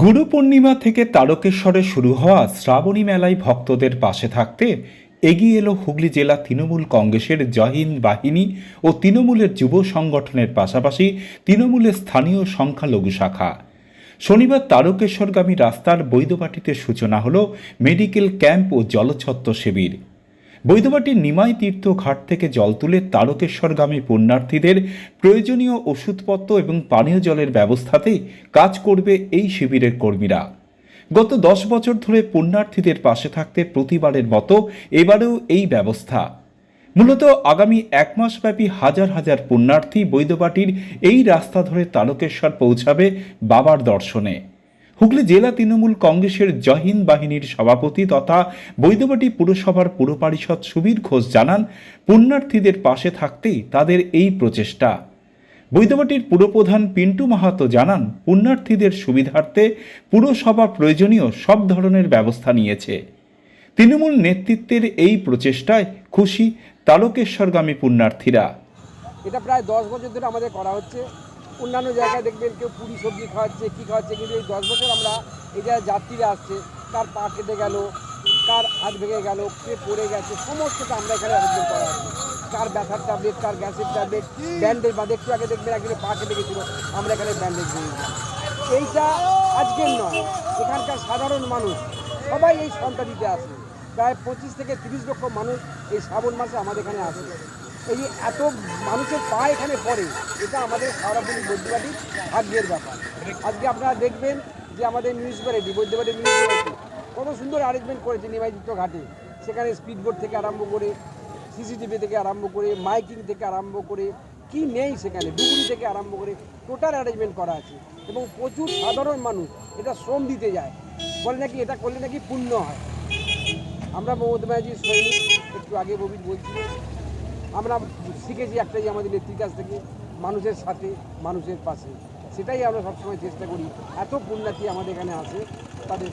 গুরু পূর্ণিমা থেকে তারকেশ্বরে শুরু হওয়া শ্রাবণী মেলায় ভক্তদের পাশে থাকতে এগিয়ে এলো হুগলি জেলা তৃণমূল কংগ্রেসের জহিন্দ বাহিনী ও তৃণমূলের যুব সংগঠনের পাশাপাশি তৃণমূলের স্থানীয় সংখ্যালঘু শাখা। শনিবার তারকেশ্বরগামী রাস্তার বৈদবাটিতে সূচনা হল মেডিকেল ক্যাম্প ও জলছত্র শিবির। বৈধবাটির নিমাই তীর্থ ঘাট থেকে জল তুলে তারকেশ্বরগামী পুণ্যার্থীদের প্রয়োজনীয় ওষুধপত্র এবং পানীয় জলের ব্যবস্থাতে কাজ করবে এই শিবিরের কর্মীরা। গত দশ বছর ধরে পুণ্যার্থীদের পাশে থাকতে প্রতিবারের মতো এবারেও এই ব্যবস্থা। মূলত আগামী এক মাসব্যাপী হাজার হাজার পুণ্যার্থী বৈধবাটির এই রাস্তা ধরে তারকেশ্বর পৌঁছাবে বাবার দর্শনে। হুগলি জেলা তৃণমূল কংগ্রেসের জহিন্দ বাহিনীর সভাপতি তথা বৈদ্যবাটি পুরসভার পুর পরিষদ সুবীর ঘোষ জানান, পুণ্যার্থীদের পাশে থাকতেই তাদের এই প্রচেষ্টা। বৈদ্যবাটির পুরপ্রধান পিন্টু মাহাতো জানান, পুণ্যার্থীদের সুবিধার্থে পুরসভা প্রয়োজনীয় সব ধরনের ব্যবস্থা নিয়েছে। তৃণমূল নেতৃত্বের এই প্রচেষ্টায় খুশি তারকেশ্বরগামী পুণ্যার্থীরা। এটা প্রায় দশ বছর ধরে আমাদের করা হচ্ছে। অন্যান্য জায়গায় দেখবেন কেউ পুরি সবজি খাওয়াচ্ছে, কী খাওয়াচ্ছে, কিন্তু এই দশ বছর আমরা এই জায়গায় যাত্রীরা আসছে, কার পা কেটে গেল, কার হাত ভেঙে গেল, কে পড়ে গেছে, সমস্তটা আমরা এখানে আয়োজন করা আছে কার ব্যথার ট্যাবলেট কার গ্যাসের ট্যাবলেট ব্যান্ডেজ বা একটু আগে দেখবেন, একদিনে পা কেটে গেছিল, আমরা এখানে ব্যান্ডেজ দিয়ে এইটা আজকের নয়, এখানকার সাধারণ মানুষ, সবাই এই সন্তানিতে আসে। প্রায় পঁচিশ থেকে তিরিশ লক্ষ মানুষ এই শ্রাবণ মাসে আমাদের এখানে আসে। এই যে এত মানুষের পা এখানে পড়ে, এটা আমাদের সারাপুরি বৈদ্যবাটির ভাগ্যের ব্যাপার। আজকে আপনারা দেখবেন যে আমাদের মিউনিসিপ্যালিটি বৈদ্যবাটি মিউনিসিপ্যালিটি কত সুন্দর অ্যারেঞ্জমেন্ট করেছে নিমাইযুক্ত ঘাটে। সেখানে স্পিডবোট থেকে আরম্ভ করে সিসিটিভি থেকে আরম্ভ করে মাইকিং থেকে আরম্ভ করে, কি নেই সেখানে, ডুবুরি থেকে আরম্ভ করে টোটাল অ্যারেঞ্জমেন্ট করা আছে। এবং প্রচুর সাধারণ মানুষ এটা শ্রম দিতে যায়। বলে নাকি এটা করলে নাকি পুণ্য হয়। আমরা মমতা ব্যানার্জির সৈনিক, একটু আগে বলছিল আমরা শিখেছি একটাই আমাদের নেত্রীর কাছ থেকে মানুষের সাথে, মানুষের পাশে। সেটাই আমরা সবসময় চেষ্টা করি। এত পুণ্যার্থী আমাদের এখানে আছে, তাদের।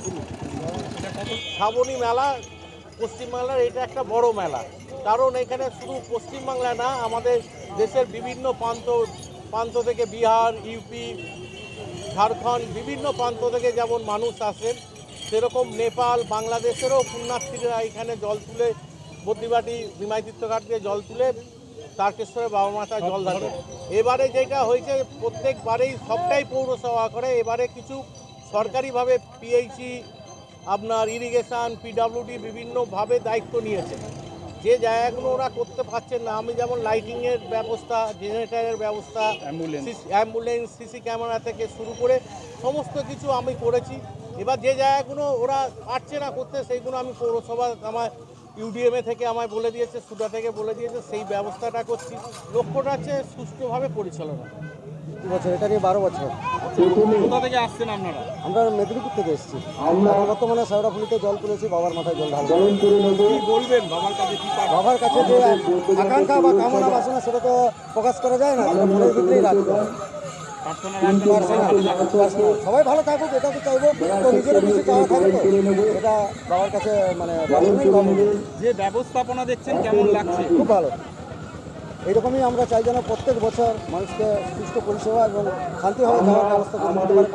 শ্রাবণী মেলা পশ্চিমবাংলার এটা একটা বড় মেলা। কারণ এখানে শুধু পশ্চিমবাংলা না, আমাদের দেশের বিভিন্ন প্রান্ত প্রান্ত থেকে বিহার, ইউপি, ঝাড়খণ্ড, বিভিন্ন প্রান্ত থেকে যেমন মানুষ আসেন, সেরকম নেপাল, বাংলাদেশেরও পুণ্যার্থীরা এখানে জল তুলে বদ্রিবাটি বিমাই তীর্থঘাট দিয়ে জল তুলে তারকেশ্বরে বাবা মাথায় জল ধরে এবারে যেটা হয়েছে প্রত্যেকবারেই সবটাই পৌরসভা করে। এবারে কিছু সরকারিভাবে পিএইচি আপনার ইরিগেশন পিডাব্লিউডি বিভিন্নভাবে দায়িত্ব নিয়েছে। যে জায়গাগুলো ওরা করতে পারছেন না আমি যেমন লাইটিংয়ের ব্যবস্থা জেনারেটারের ব্যবস্থা অ্যাম্বুলেন্স সিসি ক্যামেরা থেকে শুরু করে সমস্ত কিছু আমি করেছি। এবার যে জায়গাগুলো ওরা পারছে না করতে সেইগুলো আমি পৌরসভা আমার ইউডিএমএ থেকে আমায় বলে দিয়েছে সুদা থেকে বলে দিয়েছে সেই ব্যবস্থাটা করছি। লক্ষ্যটা হচ্ছে সুষ্ঠুভাবে পরিচালনা বছর এটা নিয়ে বারো বছর। কোথা থেকে আসছেন আপনারা? আমরা মেদিনীপুর থেকে এসেছি। আমরা বর্তমানে শেওড়াফুলিতে জল তুলেছি বাবার মাথায় জল ঢালবো কি বলবেন? বাবার কাছে কি বাবার কাছে যে আকাঙ্ক্ষা বা কামনা বাসনা সেটা তো প্রকাশ করা যায় না সেটা মনের ভিতরেই রাখতে। সবাই ভালো থাকুক এটা তো চাইব। তো নিজেরও কিছু চাওয়া থাকে তো এটা বাবার কাছে মানে যে ব্যবস্থাপনা দেখছেন কেমন লাগছে? খুব ভালো। এইরকমই আমরা চাই যেন প্রত্যেক বছর মানুষকে সুস্থ পরিষেবা এবং শান্তিভাবে যাওয়ার ব্যবস্থা করতে পারে।